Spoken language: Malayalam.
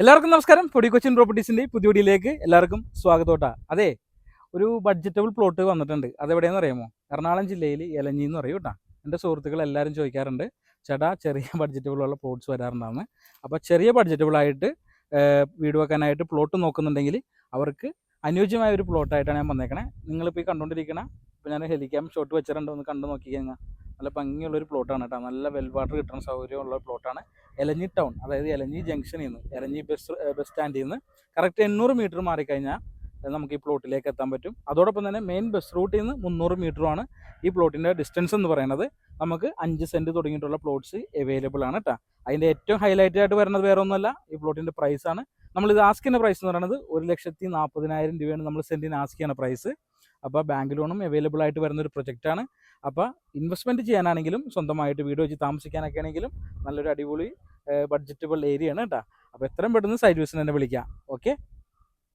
എല്ലാവർക്കും നമസ്കാരം. പൊടി കൊച്ചിൻ പ്രോപ്പർട്ടീസിന്റെ പുതിയ വീഡിയോയിലേക്ക് എല്ലാവർക്കും സ്വാഗതോട്ടാ അതെ ഒരു ബഡ്ജറ്റബിൾ പ്ലോട്ട് വന്നിട്ടുണ്ട്. അതെവിടെയെന്ന് അറിയാമോ? എറണാകുളം ജില്ലയിൽ എലഞ്ഞി എന്ന് പറയും കേട്ടോ. എന്റെ സുഹൃത്തുക്കൾ എല്ലാവരും ചോദിക്കാറുണ്ട് ചേട്ടാ ചെറിയ ബഡ്ജറ്റബിളുള്ള പ്ലോട്ട്സ് വരാറുണ്ടാകുന്നത് അപ്പോൾ ചെറിയ ഏർ, വീട് വെക്കാനായിട്ട് പ്ലോട്ട് നോക്കുന്നുണ്ടെങ്കിൽ അവർക്ക് അനുയോജ്യമായ ഒരു പ്ലോട്ടായിട്ടാണ് ഞാൻ വന്നേക്കണേ. നിങ്ങളിപ്പോൾ ഈ കണ്ടുകൊണ്ടിരിക്കണ ഇപ്പോൾ ഞാൻ ഹെലിക്യാം ഷോട്ട് വെച്ചിട്ടുണ്ട് ഒന്ന് കണ്ടു നോക്കി കഴിഞ്ഞാൽ നല്ല ഭംഗിയുള്ളൊരു പ്ലോട്ടാണ് കേട്ടോ. നല്ല വെൽ വാട്ടർ കിട്ടുന്ന സൗകര്യമുള്ള പ്ലോട്ടാണ് എലഞ്ഞി ടൗൺ അതായത് എലഞ്ഞി ജംഗ്ഷനിൽ നിന്ന് എലഞ്ഞി ബസ് ബസ് സ്റ്റാൻഡിൽ നിന്ന്. കറക്റ്റ് എണ്ണൂറ് മീറ്റർ മാറിക്കഴിഞ്ഞാൽ നമുക്ക് ഈ പ്ലോട്ടിലേക്ക് എത്താൻ പറ്റും. അതോടൊപ്പം തന്നെ മെയിൻ ബസ് റൂട്ടിൽ നിന്ന് മുന്നൂറ് മീറ്ററുമാണ് ഈ പ്ലോട്ടിന്റെ ഡിസ്റ്റൻസ് എന്ന് പറയുന്നത് നമുക്ക് അഞ്ച് സെന്റ് തുടങ്ങിയിട്ടുള്ള പ്ലോട്ട്സ് അവൈലബിൾ ആണ് കേട്ടോ അതിന്റെ ഏറ്റവും ഹൈലൈറ്റ് ആയിട്ട് വരുന്നത് വേറെ ഒന്നുമല്ല ഈ പ്ലോട്ടിന്റെ പ്രൈസ് ആണ്. നമ്മൾ ഇത് ആസ്കിന്റെ പ്രൈസ് എന്ന് പറയുന്നത് ഒരു ലക്ഷത്തി നാൽപ്പതിനായിരം രൂപയാണ് നമ്മൾ സെന്റിന് ആസ്ക് ചെയ്യുന്ന പ്രൈസ് അപ്പോൾ ബാങ്ക് ലോണും അവൈലബിൾ ആയിട്ട് വരുന്ന ഒരു പ്രൊജക്റ്റാണ് അപ്പോൾ ഇൻവെസ്റ്റ്മെന്റ് ചെയ്യാനാണെങ്കിലും സ്വന്തമായിട്ട് വീട് വെച്ച് താമസിക്കാനൊക്കെ ആണെങ്കിലും നല്ലൊരു അടിപൊളി ബഡ്ജറ്റബിൾ ഏരിയ ആണ് കേട്ടോ അപ്പോൾ എത്രയും പെട്ടെന്ന് വിസിറ്റ് തന്നെ വിളിക്കാം. ഓക്കെ